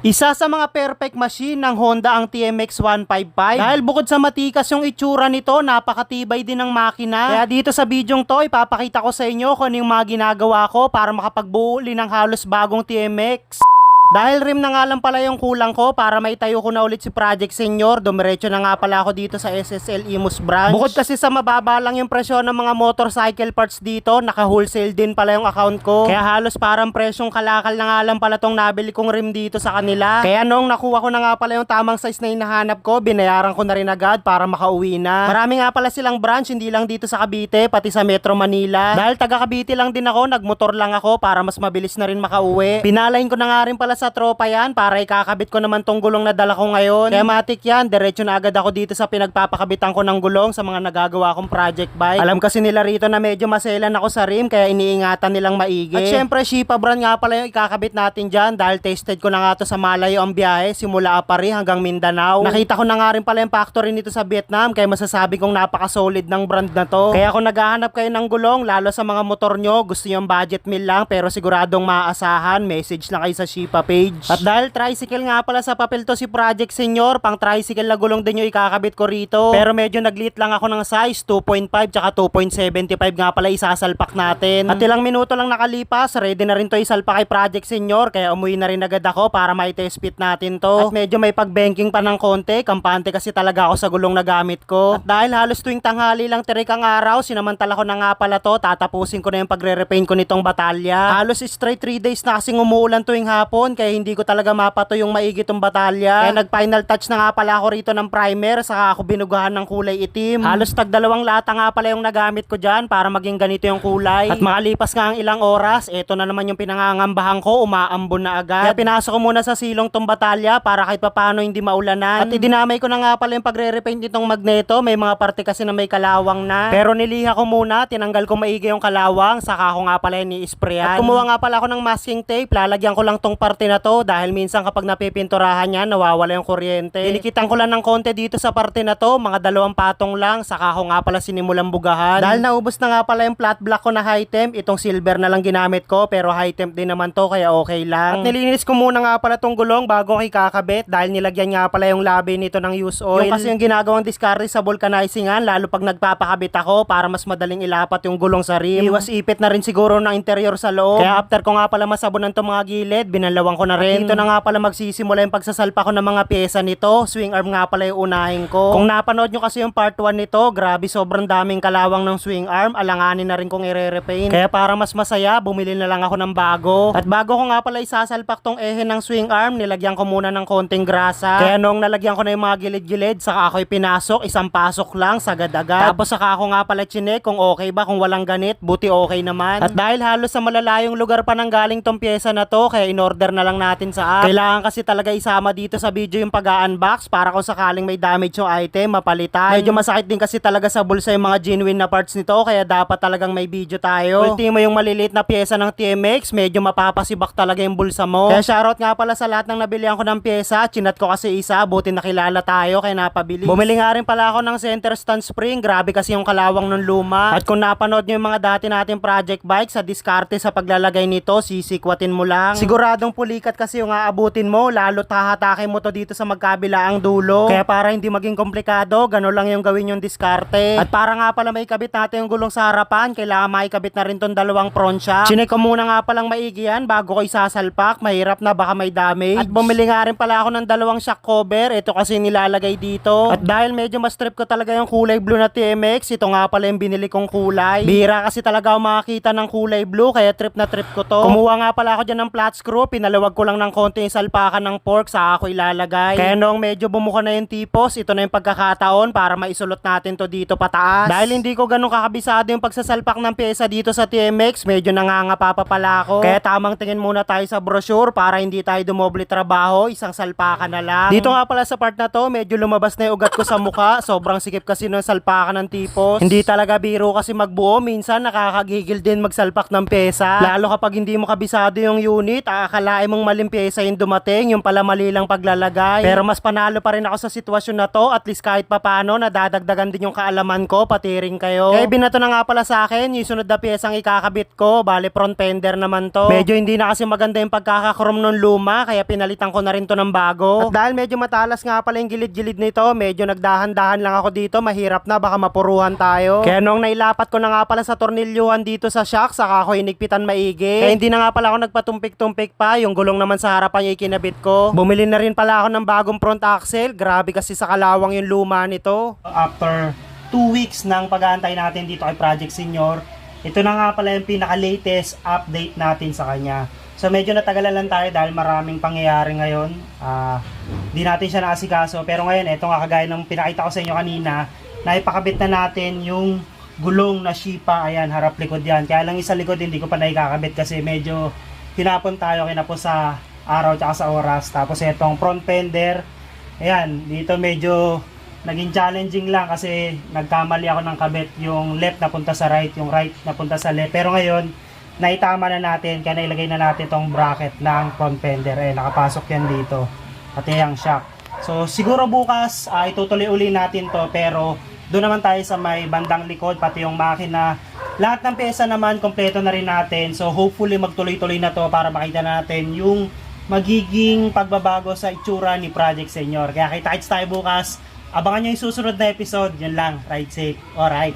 Isa sa mga perfect machine ng Honda ang TMX 155. Dahil bukod sa matikas yung itsura nito, napakatibay din ng makina. Kaya dito sa bidyong to, ipapakita ko sa inyo kung ano yung mga ginagawa ko para makapagbuo ng halos bagong TMX. Dahil rim na nga lang pala yung kulang ko para maitayo ko na ulit si Project Senior, dumiretso na nga pala ako dito sa SSL Imus branch. Bukod kasi sa mababa lang yung presyo ng mga motorcycle parts dito, naka-wholesale din pala yung account ko. Kaya halos parang presyong kalakal na nga lang pala tong nabili kong rim dito sa kanila. Kaya noong nakuha ko na nga pala yung tamang size na hinahanap ko, binayaran ko na rin agad para makauwi na. Marami nga pala silang branch, hindi lang dito sa Cavite, pati sa Metro Manila. Dahil taga Cavite lang din ako, nagmotor lang ako para mas mabilis na rin makauwi. Pinalain ko na nga rin pala sa tropa yan para ikakabit ko naman tong gulong na dala ko ngayon. Kaya matik yan, diretso na agad ako dito sa pinagpapakabitan ko ng gulong sa mga nagagawa kong project bike. Alam kasi nila rito na medyo maselan ako sa rim kaya iniingatan nilang maigi. At syempre Shipa brand nga pala yung ikakabit natin dyan dahil tested ko na nga to sa malayo ang biyahe simula Apari hanggang Mindanao. Nakita ko na nga rin pala yung factory nito sa Vietnam kaya masasabi kong napaka-solid ng brand na to. Kaya kung naghahanap kayo ng gulong lalo sa mga motor nyo, gusto nyo budget meal lang pero siguradong maaasahan, message lang kayo sa Shipa page. At dahil tricycle nga pala sa papel to si Project Senior, pang tricycle na gulong din yung ikakabit ko rito. Pero medyo naglit lang ako ng size, 2.5 tsaka 2.75 nga pala isasalpak natin. At ilang minuto lang nakalipas, ready na rin to isalpak kay Project Senior, kaya umuwi na rin agad ako para mai-test fit natin to. At medyo may pag-banking pa ng konti, kampante kasi talaga ako sa gulong na gamit ko. At dahil halos tuwing tanghali lang tirik ang araw, sinamantala ko na nga pala to, tatapusin ko na yung pagre-repaint ko nitong batalya. Halos straight 3 days na kasing umuulan tuwing hapon, kaya hindi ko talaga mapato yung maigi tong batalya. Kaya nag-final touch na nga pala ako rito ng primer, saka ako binugahan ng kulay itim. Halos tag dalawang lata nga pala yung nagamit ko dyan para maging ganito yung kulay. At makalipas nga ang ilang oras, eto na naman yung pinangangambahan ko, umaambon na agad. Kaya pinasok ko muna sa silong tong batalya para kahit papano hindi maulanan. At idinamay ko na nga pala yung pagre-repaint nitong magneto, may mga parte kasi na may kalawang na. Pero niliha ko muna, tinanggal ko maigi yung kalawang, saka ako nga pala ni-sprayan. At kumuha nga pala ako ng masking tape, lalagyan ko lang tong parte na to dahil minsan kapag napipinturahan yan, nawawala yung kuryente. Dinikitan ko lang ng konti dito sa parte na to, mga dalawang patong lang, saka ako nga pala sinimulang bugahan. Dahil naubos na nga pala yung flat black ko na high temp, itong silver na lang ginamit ko, pero high temp din naman to, kaya okay lang. At nilinis ko muna nga pala tong gulong bago ko ikakabit, dahil nilagyan nga pala yung labi nito ng use oil. Yung kasi yung ginagawang diskarte sa vulcanizingan, lalo pag nagpapakabit ako, para mas madaling ilapat yung gulong sa rim. Iwas ipit na rin siguro ng interior sa loob. Kaya after ko nga pala masabunan tong mga gilid, binalawang ko na rin. Dito na nga pala magsisimula yung pagsasalpa ko ng mga pyesa nito. Swing arm nga pala yung unahin ko. Kung napanood nyo kasi yung part 1 nito, grabe sobrang daming kalawang ng swing arm. Alanganin na rin kung i-repaint. Kaya para mas masaya, bumili na lang ako ng bago. At bago ko nga pala isasalpak tong ehe ng swing arm, nilagyan ko muna ng konting grasa. Kaya nung nalagyan ko na yung mga gilid-gilid, saka ako pinasok, isang pasok lang, sagad-agad. Tapos saka ako nga pala chinek kung okay ba, kung walang ganit, buti okay naman. At dahil halos sa malalayong lugar pa nang galing tong pyesa na to, kaya in-order na lang natin sa app. Kailangan kasi talaga isama dito sa video yung pag-unbox para kung sakaling may damage yung item, mapalitan. Medyo masakit din kasi talaga sa bulsa yung mga genuine na parts nito, kaya dapat talagang may video tayo. Ultimo yung maliliit na pyesa ng TMX, medyo mapapasibak talaga yung bulsa mo. Kaya shoutout nga pala sa lahat ng nabilihan ko ng pyesa, chinat ko kasi isa, buti nakilala tayo, kaya napabili. Bumili nga rin pala ako ng center stand spring, grabe kasi yung kalawang ng luma. At kung napanood nyo yung mga dati nating project bike sa diskarte sa paglalagay nito, sisikwatin mo lang. Siguradong pulikat kasi yung aabutin mo, lalo tahatakin mo to dito sa magkabilaang dulo. Kaya para hindi maging komplikado, gano'n lang yung gawin yung diskarte. At para nga pala may kabit natin yung gulong sa harapan, kailangan maikabit na rin tong dalawang shock. Chinek ko muna nga palang maigi yan bago ko isasalpak, mahirap na baka may damage. At bumili nga rin pala ako ng dalawang shock cover, ito kasi nilalagay dito. At dahil medyo mas trip ko talaga yung kulay blue na TMX, ito nga pala yung binili kong kulay. Bira kasi talaga ako makakita ng kulay blue, kaya trip na trip ko to. Kumuha nga pala ako dyan ng flat screw, pinalawag ko lang ng konti yung salpakan ng fork sa ako ilalagay. Kaya noong medyo bumuka na yung tipos, ito na yung pagkakataon para maisulot natin to dito pataas. Dahil hindi ko ganun kakabisado yung pagsasalpak ng pyesa dito sa TMX, medyo nangangapa pa pala ako. Kaya tamang tingin muna tayo sa brochure para hindi tayo dumoble trabaho, isang salpakan na lang. Dito nga pala sa part na to, medyo lumabas na yung ugat ko sa mukha. Sobrang sikip kasi ng salpakan ng tipos. Hindi talaga biro kasi magbuo, minsan nakakagigil din magsalpak ng pyesa. Lalo kapag hindi mo kabisado yung unit, akakalain mong maling pyesa yung dumating, yung pala mali lang paglalagay. Pero mas panalo pa rin ako sa sitwasyon na to, at least kahit papano, nadadagdagan din yung kaalaman ko, pati rin kayo. Eh, binato na nga pala sa akin, yung sunod na pyesang ikakabit ko, bale front fender naman to. Medyo hindi na kasi maganda yung pagkakakrom ng luma, kaya pinalitan ko na rin to ng bago. At dahil medyo matalas nga pala yung gilid-gilid nito, medyo nagdahan-dahan lang ako dito, mahirap na, baka mapuruhan tayo. Kaya nung nailapat ko na nga pala sa tornilyuhan dito sa shock, saka ako inigpitan maigi. Kaya hindi na nga pala ako nagpatumpik-tumpik pa, yung gulong naman sa harapan yung ikinabit ko. Bumili na rin pala ako ng bagong front axle, grabe kasi sa kalawang yung luma nito. After 2 weeks ng pag-aantay natin dito kay Project Senior, ito na nga pala yung pinaka-latest update natin sa kanya. So medyo natagalan lang tayo dahil maraming pangyayari ngayon. Ah, di natin siya naasikaso. Pero ngayon, ito nga kagaya ng pinakita ko sa inyo kanina, naipakabit na natin yung gulong na Shipa. Ayan, harap likod yan. Kaya lang isa likod hindi ko pa naikakabit kasi medyo tinapon tayo kinapos sa araw tsaka sa oras. Tapos itong front fender, ayan, dito medyo naging challenging lang kasi nagkamali ako ng kabit yung left napunta sa right, yung right napunta sa left. Pero ngayon, naitama na natin, kaya nailagay na natin tong bracket ng front fender. Eh, nakapasok yan dito. Pati yung shock. So, siguro bukas, ah, itutuloy uli natin to, pero doon naman tayo sa may bandang likod, pati yung makina. Lahat ng pyesa naman, kompleto na rin natin. So, hopefully, magtuloy-tuloy na to para makita natin yung magiging pagbabago sa itsura ni Project Senior. Kaya kita-kits tayo bukas. Abangan nyo yung susunod na episode. Yun lang. Ride safe. Alright.